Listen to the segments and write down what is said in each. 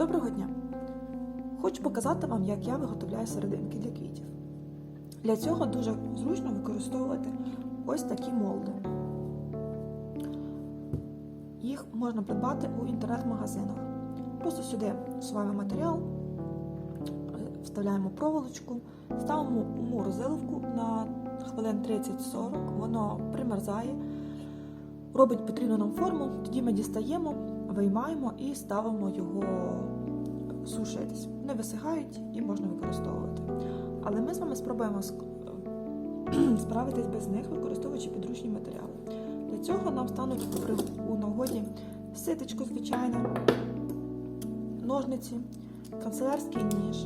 Доброго дня! Хочу показати вам, як я виготовляю серединки для квітів. Для цього дуже зручно використовувати ось такі молди. Їх можна придбати у інтернет-магазинах. Просто сюди всуваємо матеріал, е, вставляємо проволочку, ставимо у морозиловку на хвилин 30-40, воно примерзає, робить потрібну нам форму, тоді ми дістаємо, виймаємо і ставимо його сушитись. Вони висихають і можна використовувати. Але ми з вами спробуємо справитись без них, використовуючи підручні матеріали. Для цього нам стануть у нагоді ситечко звичайне, ножниці, канцелярський ніж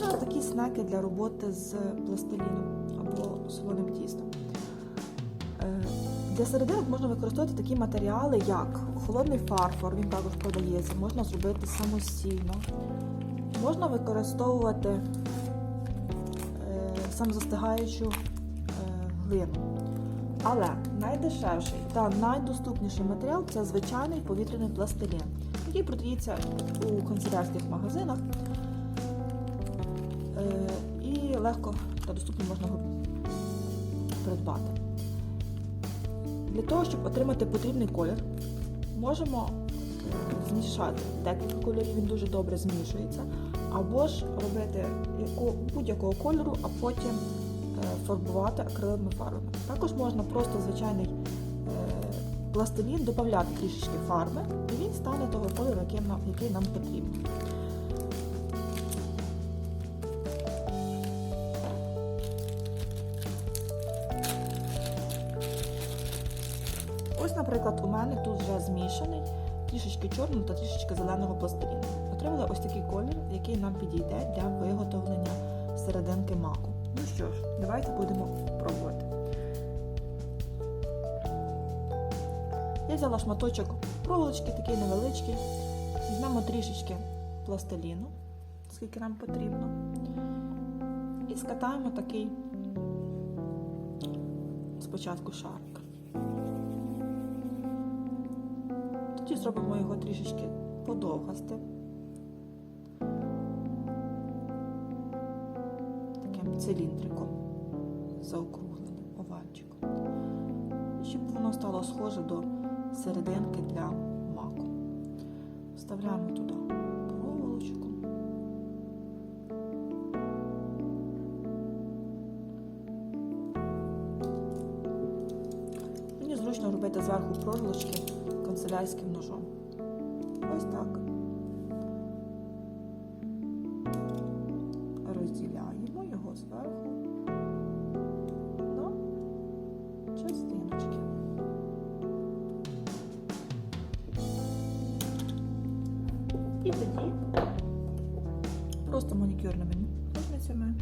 та такі снеки для роботи з пластиліном або солоним тістом. Для серединок можна використовувати такі матеріали, як холодний фарфор, він також продається, можна зробити самостійно. Можна використовувати е, самозастигаючу е, глину. Але найдешевший та найдоступніший матеріал це звичайний повітряний пластилін, який продається у канцелярських магазинах е, і легко та доступно можна придбати. Для того, щоб отримати потрібний колір, можемо е, змішати декілька кольорів, він дуже добре змішується, або ж робити будь-якого кольору, а потім е, фарбувати акриловими фарбами. Також можна просто звичайний е, пластилін додати трішечки фарби, і він стане того кольору, який нам потрібен. Наприклад, у мене тут вже змішаний трішечки чорного та трішечки зеленого пластиліну. Отримали ось такий колір, який нам підійде для виготовлення серединки маку. Ну що ж, давайте будемо пробувати. Я взяла шматочок проволочки, такий невеличкий. Візьмемо трішечки пластиліну, скільки нам потрібно. І скатаємо такий спочатку шарик. Зробимо його трішечки подовгасти. Таким циліндриком заокругленим овальчиком. Щоб воно стало схоже до серединки для маку. Вставляємо туди проволочку. Мені зручно робити зверху проволочки канцелярським ножом. Ось так. Розділяємо його зверху на частиночки. І тоді просто манікюрними ножницями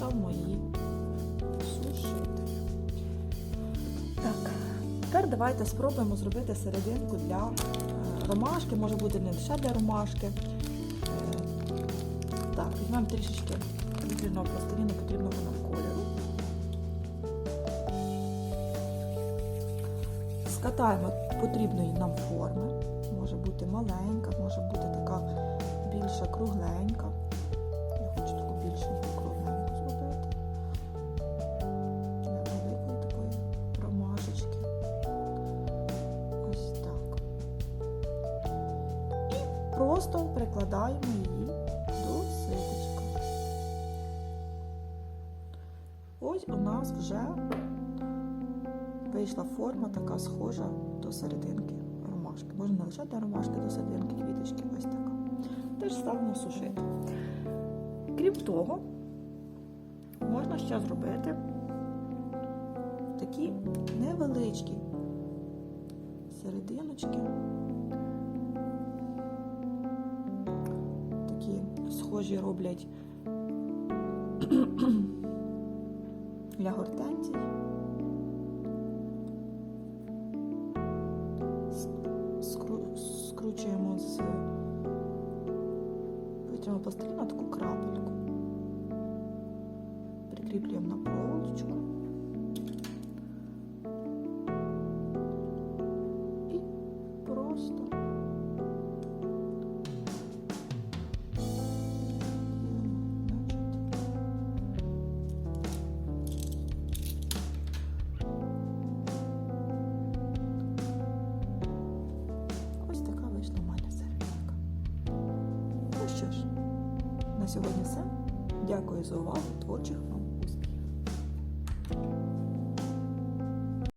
Ми її сушити. Так, тепер давайте спробуємо зробити серединку для е, ромашки, може бути не лише для ромашки. Е, Так, візьмемо трішечки повітряного пластиліну потрібного нам кольору. Скатаємо потрібної нам форми. Може бути маленька, може бути така більша кругленька. Я хочу таку більшеньку кругленьку просто прикладаємо її до ситочка. Ось у нас вже вийшла форма така схожа до серединки ромашки. Можна не лише для ромашки, до серединки квіточки. Ось така. Теж ставимо сушити. Крім того, можна ще зробити такі невеличкі серединочки схожі роблять для гортензій. Скручуємо з повітряного пластиліна таку крапельку. Прикріплюємо на сьогодні все. Дякую за увагу. Творчих